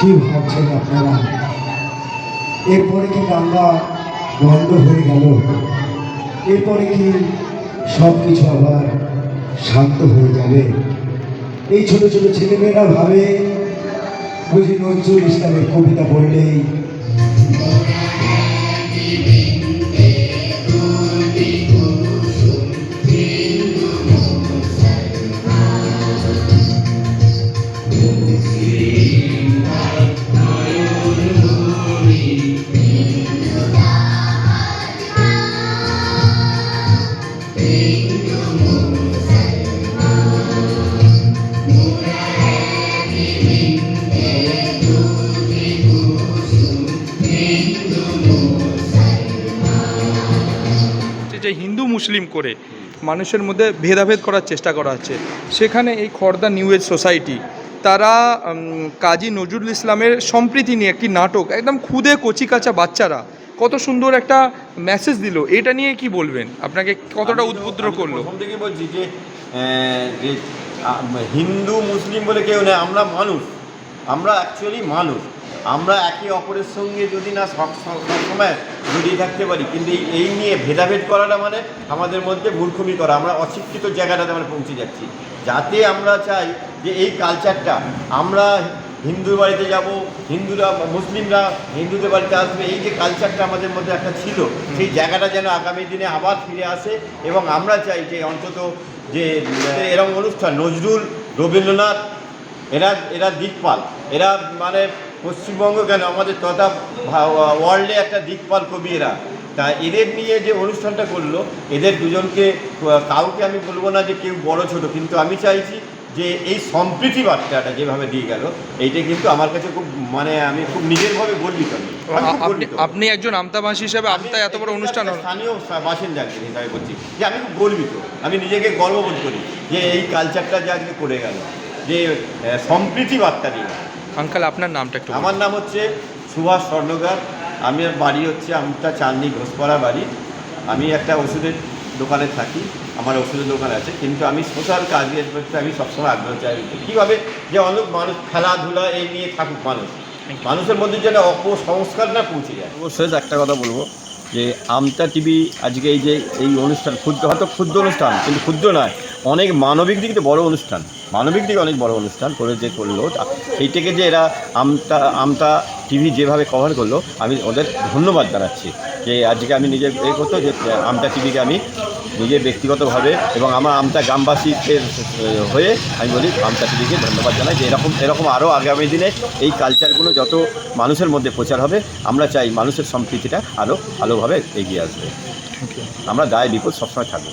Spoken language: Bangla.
কি ভাবছেন আপনারা? এরপরে কি দাঙ্গা বন্ধ হয়ে গেল? এরপরে কি সব কিছু আবার শান্ত হয়ে যাবে? এই ছোট ছোট ছেলেমেয়েরা ভাবে, বুঝি নজরুল ইসলামের কবিতা পড়লেই যে হিন্দু মুসলিম করে মানুষের মধ্যে ভেদাভেদ করার চেষ্টা করা হচ্ছে সেখানে এই খর্দা নিউ এজ সোসাইটি, তারা কাজী নজরুল ইসলামের সম্প্রীতি নিয়ে একটি নাটক, একদম খুদে কচি কাঁচা বাচ্চারা কত সুন্দর একটা মেসেজ দিল। এটা নিয়ে কি বলবেন? আপনাকে কতটা উদ্বুদ্ধ করল? প্রথম থেকে বলছি যে যে হিন্দু মুসলিম বলে কেউ নেই আমরা মানুষ। আমরা অ্যাকচুয়ালি মানুষ। আমরা একে অপরের সঙ্গে যদি না সব সব- সবসময় জড়িয়ে থাকতে পারি কিন্তু এই- এই নিয়ে ভেদাভেদ করাটা মানে আমাদের মধ্যে মূর্খমি করা। আমরা অশিক্ষিত জায়গাটাতে আমরা পৌঁছে যাচ্ছি। যাতে আমরা চাই যে এই কালচারটা আমরা হিন্দুর বাড়িতে যাব, হিন্দুরা, মুসলিমরা হিন্দুদের বাড়িতে আসবে, এই যে কালচারটা আমাদের মধ্যে একটা ছিল, সেই জায়গাটা যেন আগামী দিনে আবার ফিরে আসে এবং আমরা চাই যে অন্তত যে এরকম অনুষ্ঠান, নজরুল, রবীন্দ্রনাথ, এরা এরা দিকপাল, এরা মানে পশ্চিমবঙ্গ কেন, আমাদের তথা ওয়ার্ল্ডে একটা দিকপাল কবি এরা। তা এদের নিয়ে যে অনুষ্ঠানটা করল, এদের দুজনকে, কাউকে আমি বলব না যে কেউ বড় ছোট, কিন্তু আমি চাইছি যে এই সম্প্রীতি বার্তাটা যেভাবে দিয়ে গেল এইটা কিন্তু আমার কাছে খুব মানে আমি খুব নিজেরভাবে গর্বিত। আপনি একজন আমতাবাসী হিসাবে আমতা এত বড় অনুষ্ঠান স্থানীয় বাসিন্দা একজন হিসাবে বলছি যে আমি খুব গর্বিত। আমি নিজেকে গর্ববোধ করি যে এই কালচারটা যে আজকে করে গেল যে সম্প্রীতি বার্তা গেল। আঙ্কাল আপনার নামটা একটু আমার নাম হচ্ছে সুভাষ স্বর্ণকার। আমি বাড়ি হচ্ছে আমটা চাঁদনি ঘোষপাড়া বাড়ি। আমি একটা ওষুধের দোকানে থাকি। আমার ওষুধের দোকান আছে কিন্তু আমি সোশ্যাল কাজের প্রতি আমি সবসময় আগ্রহ চাই। কীভাবে যে অনেক মানুষ খেলাধুলা এই নিয়ে থাকুক মানুষ মানুষের মধ্যে যেন অপসংস্কার না পৌঁছে যায়। শেষ একটা কথা বলব যে আমতা টিভি আজকে এই যে এই অনুষ্ঠান ক্ষুদ্র হয়তো ক্ষুদ্র অনুষ্ঠান কিন্তু ক্ষুদ্র নয় অনেক মানবিক দিক বড় অনুষ্ঠান। মানবিক দিকে অনেক বড় অনুষ্ঠান করে যে করল এইটাকে যে এরা আমতা আমতা টিভি যেভাবে কভার করল আমি ওদের ধন্যবাদ জানাচ্ছি। যে আজকে আমি নিজে এ করতো যে আমতা টিভিকে আমি নিজের ব্যক্তিগতভাবে এবং আমার আমতা গ্রামবাসীদের হয়ে আমি বলি আমতা টিভিকে ধন্যবাদ জানাই যে এরকম এরকম আরও আগামী দিনে এই কালচারগুলো যত মানুষের মধ্যে প্রচার হবে আমরা চাই মানুষের সম্প্রীতিটা আরও ভালোভাবে এগিয়ে আসবে। আমরা দায় বিপদ সবসময় থাকব।